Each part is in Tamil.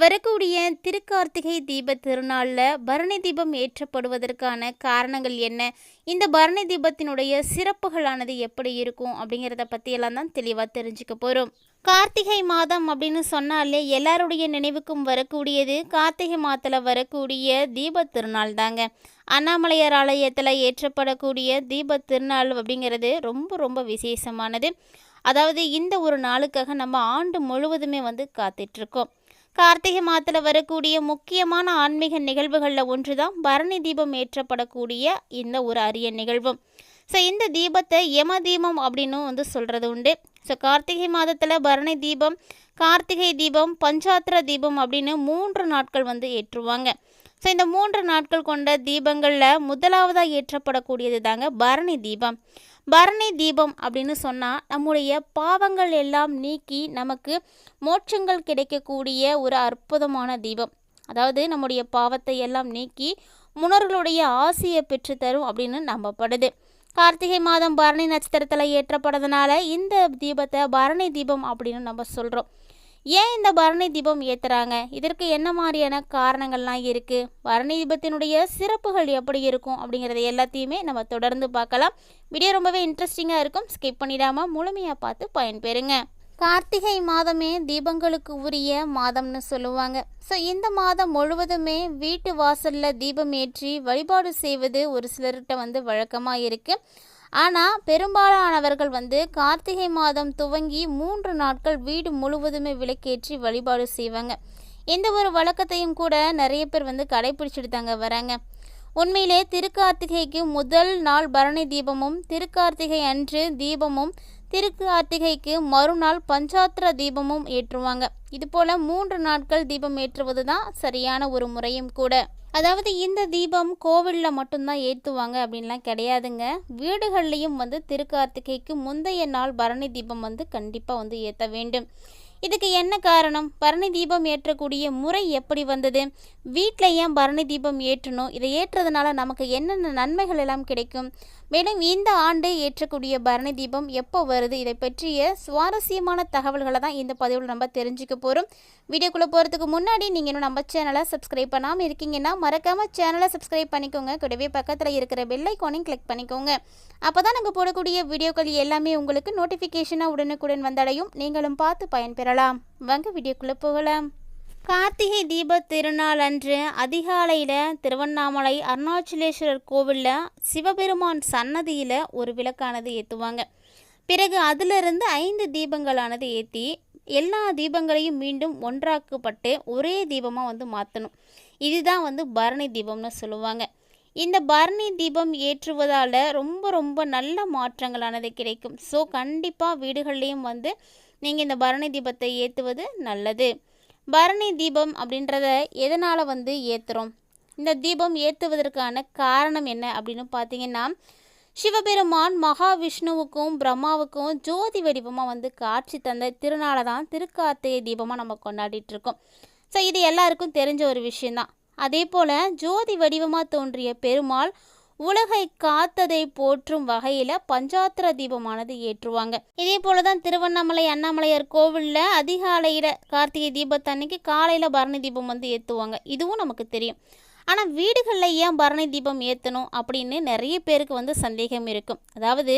வரக்கூடிய திருக்கார்த்திகை தீப திருநாளில் பரணி தீபம் ஏற்றப்படுவதற்கான காரணங்கள் என்ன? இந்த பரணி தீபத்தினுடைய சிறப்புகளானது எப்படி இருக்கும்? அப்படிங்கிறத பற்றியெல்லாம் தான் தெளிவாக தெரிஞ்சுக்க போகிறோம் கார்த்திகை மாதம் அப்படின்னு சொன்னாலே எல்லாருடைய நினைவுக்கும் வரக்கூடியது கார்த்திகை மாதத்தில் வரக்கூடிய தீப திருநாள் தாங்க. அண்ணாமலையார் ஆலயத்தில் ஏற்றப்படக்கூடிய தீப திருநாள் அப்படிங்கிறது ரொம்ப ரொம்ப விசேஷமானது. அதாவது இந்த ஒரு நாளுக்காக நம்ம ஆண்டு முழுவதுமே வந்து காத்துட்ருக்கோம் கார்த்திகை மாதத்தில் வரக்கூடிய முக்கியமான ஆன்மீக நிகழ்வுகளில் ஒன்று தான் பரணி தீபம் ஏற்றப்படக்கூடிய இந்த ஒரு அரிய நிகழ்வும் ஸோ இந்த தீபத்தை யம தீபம் அப்படின்னு வந்து சொல்கிறது உண்டு. ஸோ கார்த்திகை மாதத்தில் பரணி தீபம் கார்த்திகை தீபம் பஞ்சாத்திர தீபம் அப்படின்னு மூன்று நாட்கள் வந்து ஏற்றுவாங்க. ஸோ இந்த மூன்று நாட்கள் கொண்ட தீபங்களில் முதலாவதாக ஏற்றப்படக்கூடியது தாங்க பரணி தீபம். பரணி தீபம் அப்படின்னு சொன்னால் நம்முடைய பாவங்கள் எல்லாம் நீக்கி நமக்கு மோட்சங்கள் கிடைக்கக்கூடிய ஒரு அற்புதமான தீபம். அதாவது நம்முடைய பாவத்தை எல்லாம் நீக்கி முன்னோர்களுடைய ஆசையை பெற்றுத்தரும் அப்படின்னு நம்பப்படுது. கார்த்திகை மாதம் பரணி நட்சத்திரத்தில் ஏற்றப்படுறதுனால இந்த தீபத்தை பரணி தீபம் அப்படின்னு நம்ம சொல்கிறோம் ஏன் இந்த பரணி தீபம் ஏற்றுறாங்க இதற்கு என்ன மாதிரியான காரணங்கள்லாம் இருக்குது பரணி தீபத்தினுடைய சிறப்புகள் எப்படி இருக்கும் அப்படிங்கிறத எல்லாத்தையுமே நம்ம தொடர்ந்து பார்க்கலாம். வீடியோ ரொம்பவே இன்ட்ரெஸ்டிங்காக இருக்கும். ஸ்கிப் பண்ணிடாமல் முழுமையாக பார்த்து பயன்பெறுங்க. கார்த்திகை மாதமே தீபங்களுக்கு உரிய மாதம்னு சொல்லுவாங்க. ஸோ இந்த மாதம் முழுவதுமே வீட்டு வாசலில் தீபம் ஏற்றி வழிபாடு செய்வது ஒரு சிலர்கிட்ட வந்து வழக்கமாக இருக்குது ஆனால் பெரும்பாலானவர்கள் வந்து கார்த்திகை மாதம் துவங்கி மூன்று நாட்கள் வீடு முழுவதுமே விளக்கேற்றி வழிபாடு செய்வாங்க. எந்த ஒரு வழக்கத்தையும் கூட நிறைய பேர் வந்து கடைபிடிச்சிட்டு தாங்க வராங்க. உண்மையிலே திருக்கார்த்திகைக்கு முதல் நாள் பரணி தீபமும் திருக்கார்த்திகை அன்று தீபமும் திருக்கார்த்திகைக்கு மறுநாள் பஞ்சாத்திர தீபமும் ஏற்றுவாங்க. இதுபோல் மூன்று நாட்கள் தீபம் ஏற்றுவது தான் சரியான ஒரு முறையும் கூட. அதாவது இந்த தீபம் கோவிலில் மட்டும்தான் ஏற்றுவாங்க அப்படின்லாம் கிடையாதுங்க. வீடுகள்லேயும் வந்து திருக்கார்த்திகைக்கு முந்தைய நாள் பரணி தீபம் வந்து கண்டிப்பாக வந்து ஏற்ற வேண்டும். இதுக்கு என்ன காரணம்? பரணி தீபம் ஏற்றக்கூடிய முறை எப்படி வந்தது? வீட்டில் ஏன் பரணி தீபம் ஏற்றணும்? இதை ஏற்றதுனால நமக்கு என்னென்ன நன்மைகள் எல்லாம் கிடைக்கும்? மேலும் இந்த ஆண்டு ஏற்றக்கூடிய பரணி தீபம் எப்போ வருது? இதை பற்றிய சுவாரஸ்யமான தகவல்களை தான் இந்த பதிவில் நம்ம தெரிஞ்சுக்க போகிறோம் வீடியோக்குள்ளே போகிறதுக்கு முன்னாடி நீங்கள் இன்னும் நம்ம சேனலை சப்ஸ்கிரைப் பண்ணாமல் இருக்கீங்கன்னா மறக்காமல் சேனலை சப்ஸ்கிரைப் பண்ணிக்கோங்க. கூடவே பக்கத்தில் இருக்கிற பெல்லைக்கானையும் கிளிக் பண்ணிக்கோங்க. அப்போ தான் நாங்கள் போடக்கூடிய வீடியோக்கள் எல்லாமே உங்களுக்கு நோட்டிஃபிகேஷனாக உடனுக்குடன் வந்தடையும். நீங்களும் பார்த்து பயன்பெறலாம். வாங்க வீடியோக்குள்ளே போகலாம். கார்த்திகை தீப திருநாள் அன்று அதிகாலையில் திருவண்ணாமலை அருணாச்சலேஸ்வரர் கோவிலில் சிவபெருமான் சன்னதியில் ஒரு விளக்கானது ஏற்றுவாங்க பிறகு அதிலிருந்து ஐந்து தீபங்களானது ஏற்றி எல்லா தீபங்களையும் மீண்டும் ஒன்றாக்கப்பட்டு ஒரே தீபமாக வந்து மாற்றணும் இதுதான் வந்து பரணி தீபம்னு சொல்லுவாங்க. இந்த பரணி தீபம் ஏற்றுவதால் ரொம்ப ரொம்ப நல்ல மாற்றங்களானது கிடைக்கும். ஸோ கண்டிப்பாக வீடுகள்லேயும் வந்து நீங்கள் இந்த பரணி தீபத்தை ஏற்றுவது நல்லது. பரணி தீபம் அப்படின்றத எதனால் வந்து ஏற்றுறோம் இந்த தீபம் ஏற்றுவதற்கான காரணம் என்ன அப்படின்னு பார்த்தீங்கன்னா சிவபெருமான் மகாவிஷ்ணுவுக்கும் பிரம்மாவுக்கும் ஜோதி வடிவமாக வந்து காட்சி தந்த திருநாளை தான் திருக்கார்த்திகை தீபமாக நம்ம கொண்டாடிட்டு இருக்கோம். ஸோ இது எல்லாருக்கும் தெரிஞ்ச ஒரு விஷயந்தான் அதே போல் ஜோதி வடிவமாக தோன்றிய பெருமாள் உலகை காத்ததை போற்றும் வகையில் பஞ்சாத்திர தீபமானது ஏற்றுவாங்க. இதே போல தான் திருவண்ணாமலை அண்ணாமலையார் கோவிலில் அதிகாலையில் கார்த்திகை தீபத்தன்னைக்கு காலையில் பரணி தீபம் வந்து ஏற்றுவாங்க இதுவும் நமக்கு தெரியும். ஆனால் வீடுகளில் ஏன் பரணி தீபம் ஏற்றணும் அப்படின்னு நிறைய பேருக்கு வந்து சந்தேகம் இருக்கும். அதாவது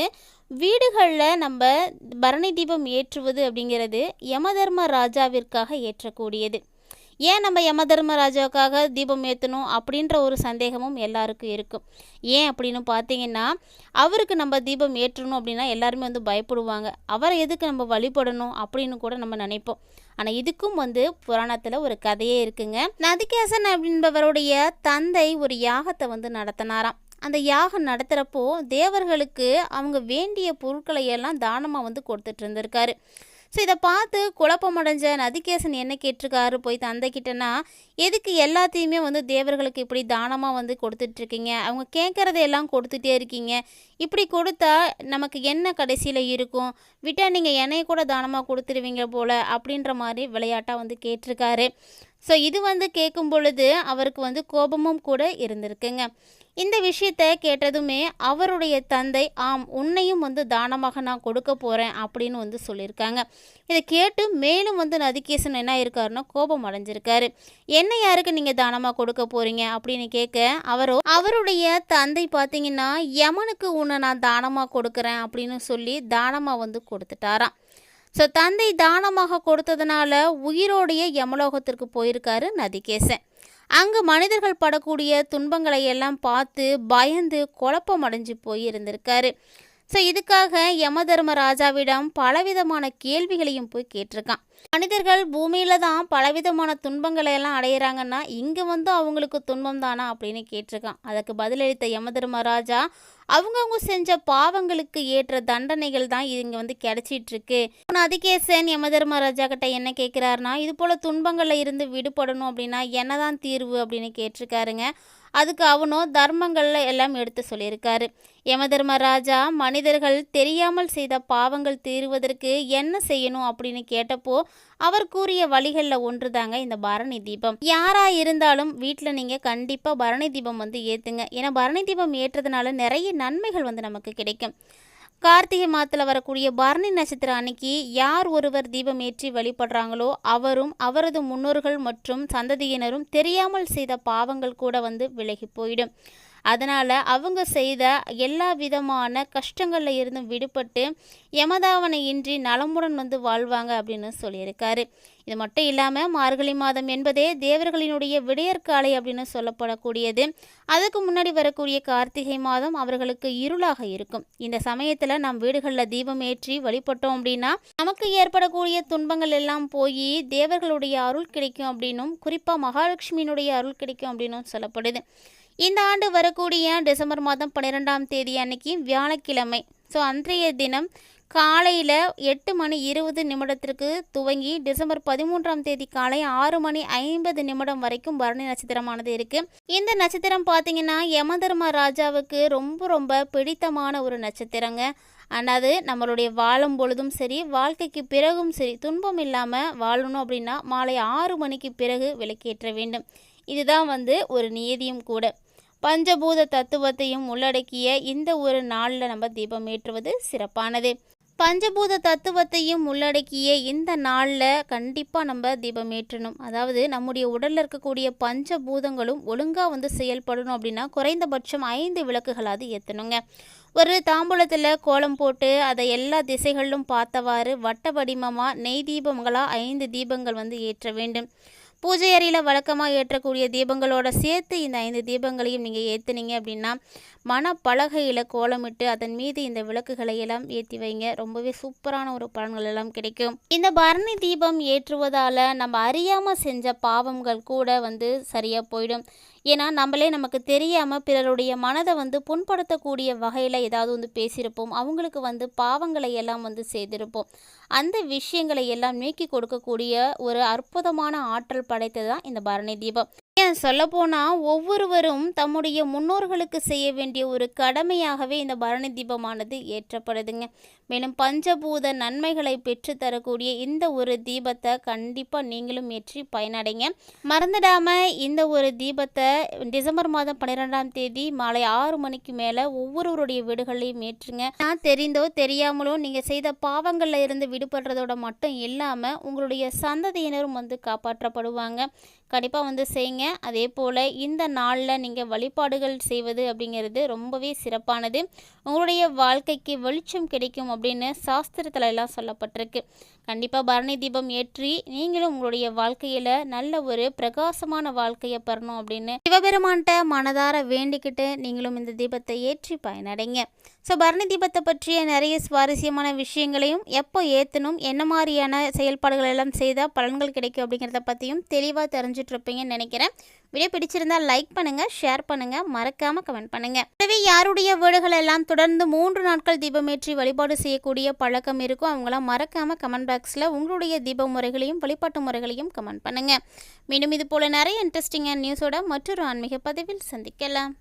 வீடுகளில் நம்ம பரணி தீபம் ஏற்றுவது அப்படிங்கிறது யமதர்ம ராஜாவிற்காக ஏற்றக்கூடியது. ஏன் நம்ம யம தர்மராஜாவுக்காக தீபம் ஏற்றணும் அப்படின்ற ஒரு சந்தேகமும் எல்லாருக்கும் இருக்கும். ஏன் அப்படின்னு பார்த்தீங்கன்னா அவருக்கு நம்ம தீபம் ஏற்றணும் அப்படின்னா எல்லாருமே வந்து பயப்படுவாங்க. அவரை எதுக்கு நம்ம வழிபடணும் அப்படின்னு கூட நம்ம நினைப்போம். ஆனால் இதுக்கும் வந்து புராணத்தில் ஒரு கதையே இருக்குங்க. நதிகேசன் அப்படின்பவருடைய தந்தை ஒரு யாகத்தை வந்து நடத்தினாராம். அந்த யாகம் நடத்துகிறப்போ தேவர்களுக்கு அவங்க வேண்டிய பொருட்களை எல்லாம் தானமாக வந்து கொடுத்துட்டு இருந்திருக்காரு. ஸோ இதை பார்த்து குழப்பமடைஞ்ச நதிகேசன் என்ன கேட்டிருக்காரு? போய் தந்தைக்கிட்டனா எதுக்கு எல்லாத்தையுமே வந்து தேவர்களுக்கு இப்படி தானமாக வந்து கொடுத்துட்ருக்கீங்க? அவங்க கேட்குறதையெல்லாம் கொடுத்துட்டே இருக்கீங்க. இப்படி கொடுத்தா நமக்கு என்ன கடைசியில் இருக்கும்? விட்டால் நீங்கள் என்னைய கூட தானமாக கொடுத்துருவீங்க போல்? அப்படின்ற மாதிரி விளையாட்டாக வந்து கேட்டிருக்காரு. ஸோ இது வந்து கேட்கும் பொழுது அவருக்கு வந்து கோபமும் கூட இருந்திருக்குங்க. இந்த விஷயத்தை கேட்டதுமே அவருடைய தந்தை ஆம் உன்னையும் வந்து தானமாக நான் கொடுக்க போகிறேன் அப்படின்னு வந்து சொல்லியிருக்காங்க. இதை கேட்டு மேலும் வந்து நதிகேசன் என்ன இருக்காருன்னா கோபம் அடைஞ்சிருக்காரு. என்ன யாருக்கு நீங்கள் தானமாக கொடுக்க போகிறீங்க அப்படின்னு கேட்க அவரோ அவருடைய தந்தை பார்த்தீங்கன்னா யமனுக்கு உன்னை நான் தானமாக கொடுக்குறேன் அப்படின்னு சொல்லி தானமாக வந்து கொடுத்துட்டாராம். ஸோ தந்தை தானமாக கொடுத்ததுனால உயிரோடைய யமலோகத்திற்கு போயிருக்காரு நதிகேசன். அங்கு மனிதர்கள் படக்கூடிய துன்பங்களை எல்லாம் பார்த்து பயந்து குழப்பம் அடைஞ்சு போய் இருந்திருக்காரு ஸோ இதுக்காக யம தர்மராஜாவிடம் பலவிதமான கேள்விகளையும் போய் கேட்டிருக்கான். மனிதர்கள் பூமியில தான் பலவிதமான துன்பங்களை எல்லாம் அடையிறாங்கன்னா இங்கே வந்து அவங்களுக்கு துன்பம் தானா அப்படின்னு கேட்டிருக்கான். அதுக்கு பதிலளித்த யம தர்மராஜா அவங்கவுங்க செஞ்ச பாவங்களுக்கு ஏற்ற தண்டனைகள் தான் இங்கே வந்து கிடைச்சிட்டு இருக்கு அதிகேசன் யம தர்மராஜா கிட்ட என்ன கேட்குறாருனா இது போல துன்பங்களில் இருந்து விடுபடணும் அப்படின்னா என்னதான் தீர்வு? அப்படின்னு கேட்டிருக்காருங்க. அதுக்கு அவனும் தர்மங்களில் எல்லாம் எடுத்து சொல்லியிருக்காரு. யமதர்மராஜா மனிதர்கள் தெரியாமல் செய்த பாவங்கள் தீருவதற்கு என்ன செய்யணும் அப்படின்னு கேட்டப்போ அவர் கூறிய வழிகளில் ஒன்று தாங்க இந்த பரணி தீபம். யாராக இருந்தாலும் வீட்டில் நீங்கள் கண்டிப்பாக பரணி தீபம் வந்து ஏற்றுங்க ஏன்னா பரணி தீபம் ஏற்றதுனால நிறைய நன்மைகள் வந்து நமக்கு கிடைக்கும். கார்த்திகை மாதத்தில் வரக்கூடிய பரணி நட்சத்திரம் அன்னைக்கு யார் ஒருவர் தீபம் ஏற்றி வழிபடுறாங்களோ அவரும் அவரது முன்னோர்கள் மற்றும் சந்ததியினரும் தெரியாமல் செய்த பாவங்கள் கூட வந்து விலகி போயிடும். அதனால் அவங்க செய்த எல்லா விதமான கஷ்டங்களில் இருந்தும் விடுபட்டு யமதாவனை இன்றி நலமுடன் வந்து வாழ்வாங்க அப்படின்னு சொல்லியிருக்காரு. இது மட்டும் இல்லாமல் மார்கழி மாதம் என்பதே தேவர்களினுடைய விடையற்காலை அப்படின்னு சொல்லப்படக்கூடியது. அதுக்கு முன்னாடி வரக்கூடிய கார்த்திகை மாதம் அவர்களுக்கு இருளாக இருக்கும். இந்த சமயத்தில் நம் வீடுகளில் தீபம் ஏற்றி வழிபட்டோம் அப்படின்னா நமக்கு ஏற்படக்கூடிய துன்பங்கள் எல்லாம் போய் தேவர்களுடைய அருள் கிடைக்கும் அப்படின்னும் குறிப்பாக மகாலட்சுமியினுடைய அருள் கிடைக்கும் அப்படின்னும் சொல்லப்படுது. இந்த ஆண்டு வரக்கூடிய டிசம்பர் மாதம் பன்னிரெண்டாம் தேதி அன்னைக்கு வியாழக்கிழமை. ஸோ அன்றைய தினம் காலையில் எட்டு மணி இருபது நிமிடத்திற்கு துவங்கி டிசம்பர் பதிமூன்றாம் தேதி காலை ஆறு மணி ஐம்பது நிமிடம் வரைக்கும் பரணி நட்சத்திரமானது இருக்குது இந்த நட்சத்திரம் பார்த்தீங்கன்னா யமதர்ம ராஜாவுக்கு ரொம்ப ரொம்ப பிடித்தமான ஒரு நட்சத்திரங்க. அதாவது நம்மளுடைய வாழும் பொழுதும் சரி வாழ்க்கைக்கு பிறகும் சரி துன்பம் இல்லாமல் வாழணும் அப்படின்னா மாலை ஆறு மணிக்கு பிறகு விளக்கேற்ற வேண்டும். இதுதான் வந்து ஒரு நியதியும் கூட. பஞ்சபூத தத்துவத்தையும் உள்ளடக்கிய இந்த ஒரு நாளில் நம்ம தீபம் ஏற்றுவது சிறப்பானது. பஞ்சபூத தத்துவத்தையும் உள்ளடக்கிய இந்த நாளில் கண்டிப்பாக நம்ம தீபம் ஏற்றணும். அதாவது நம்முடைய உடலில் இருக்கக்கூடிய பஞ்சபூதங்களும் ஒழுங்காக வந்து செயல்படணும் அப்படின்னா குறைந்தபட்சம் ஐந்து விளக்குகளாவது ஏற்றணுங்க ஒரு தாம்பூலத்தில் கோலம் போட்டு அதை எல்லா திசைகளிலும் பார்த்தவாறு வட்ட வடிமமாக நெய் தீபங்களாக ஐந்து தீபங்கள் வந்து ஏற்ற வேண்டும். பூஜை அறையில் வழக்கமாக ஏற்றக்கூடிய தீபங்களோட சேர்த்து இந்த ஐந்து தீபங்களையும் நீங்கள் ஏற்றுனீங்க அப்படின்னா மனப்பலகையில் கோலமிட்டு அதன் மீது இந்த விளக்குகளை எல்லாம் ஏற்றி வைங்க. ரொம்பவே சூப்பரான ஒரு பலன்கள் எல்லாம் கிடைக்கும். இந்த பரணி தீபம் ஏற்றுவதால் நம்ம அறியாமல் செஞ்ச பாவங்கள் கூட வந்து சரியாக போயிடும். ஏன்னா நம்மளே நமக்கு தெரியாமல் பிறருடைய மனதை வந்து புண்படுத்தக்கூடிய வகையில் ஏதாவது வந்து பேசியிருப்போம். அவங்களுக்கு வந்து பாவங்களை எல்லாம் வந்து செய்திருப்போம். அந்த விஷயங்களை எல்லாம் நீக்கி கொடுக்கக்கூடிய ஒரு அற்புதமான ஆற்றல் படைத்தது தான் இந்த பரணி தீபம். ஏன் சொல்லப்போனால் ஒவ்வொருவரும் தம்முடைய முன்னோர்களுக்கு செய்ய வேண்டிய ஒரு கடமையாகவே இந்த பரணி தீபமானது ஏற்றப்படுதுங்க. மேலும் பஞ்சபூத நன்மைகளை பெற்று தரக்கூடிய இந்த ஒரு தீபத்தை கண்டிப்பாக நீங்களும் ஏற்றி பயனடைங்க. மறந்துடாமல் இந்த ஒரு தீபத்தை டிசம்பர் மாதம் பன்னிரெண்டாம் தேதி மாலை ஆறு மணிக்கு மேலே ஒவ்வொருவருடைய வீடுகளையும் ஏற்றுங்க. நான் தெரிந்தோ தெரியாமலோ நீங்கள் செய்த பாவங்களில் இருந்து விடுபடுறதோட மட்டும் இல்லாமல் உங்களுடைய சந்ததியினரும் வந்து காப்பாற்றப்படுவாங்க. கண்டிப்பாக வந்து செய்யுங்க. அதே போல் இந்த நாளில் நீங்கள் வழிபாடுகள் செய்வது அப்படிங்கிறது ரொம்பவே சிறப்பானது. உங்களுடைய வாழ்க்கைக்கு வெளிச்சம் கிடைக்கும் அப்படின்னு சாஸ்திரத்துல எல்லாம் சொல்லப்பட்டிருக்கு. கண்டிப்பாக பரணி தீபம் ஏற்றி நீங்களும் உங்களுடைய வாழ்க்கையில் நல்ல ஒரு பிரகாசமான வாழ்க்கையை பெறணும் அப்படின்னு சிவபெருமான்கிட்ட மனதார வேண்டிக்கிட்டு நீங்களும் இந்த தீபத்தை ஏற்றி பயனடைங்க. ஸோ பரணி தீபத்தை பற்றிய நிறைய சுவாரஸ்யமான விஷயங்களையும் எப்போ ஏற்றணும் என்ன மாதிரியான செயல்பாடுகள் எல்லாம் செய்தால் பலன்கள் கிடைக்கும் அப்படிங்கிறத பற்றியும் தெளிவாக தெரிஞ்சிட்ருப்பீங்கன்னு நினைக்கிறேன். வீடியோ பிடிச்சிருந்தால் லைக் பண்ணுங்கள் ஷேர் பண்ணுங்கள் மறக்காமல் கமெண்ட் பண்ணுங்கள் எனவே யாருடைய வீடுகள் எல்லாம் தொடர்ந்து மூன்று நாட்கள் தீபமேற்றி வழிபாடு செய்யக்கூடிய பழக்கம் இருக்கும் அவங்களாம் மறக்காமல் கமெண்ட் பாக்ஸில் உங்களுடைய தீப முறைகளையும் வழிபாட்டு முறைகளையும் கமெண்ட் பண்ணுங்க. மீண்டும் இது போல் நிறைய இன்ட்ரெஸ்டிங்கான நியூஸோட மற்றொரு ஆன்மீக பதிவில் சந்திக்கலாம்.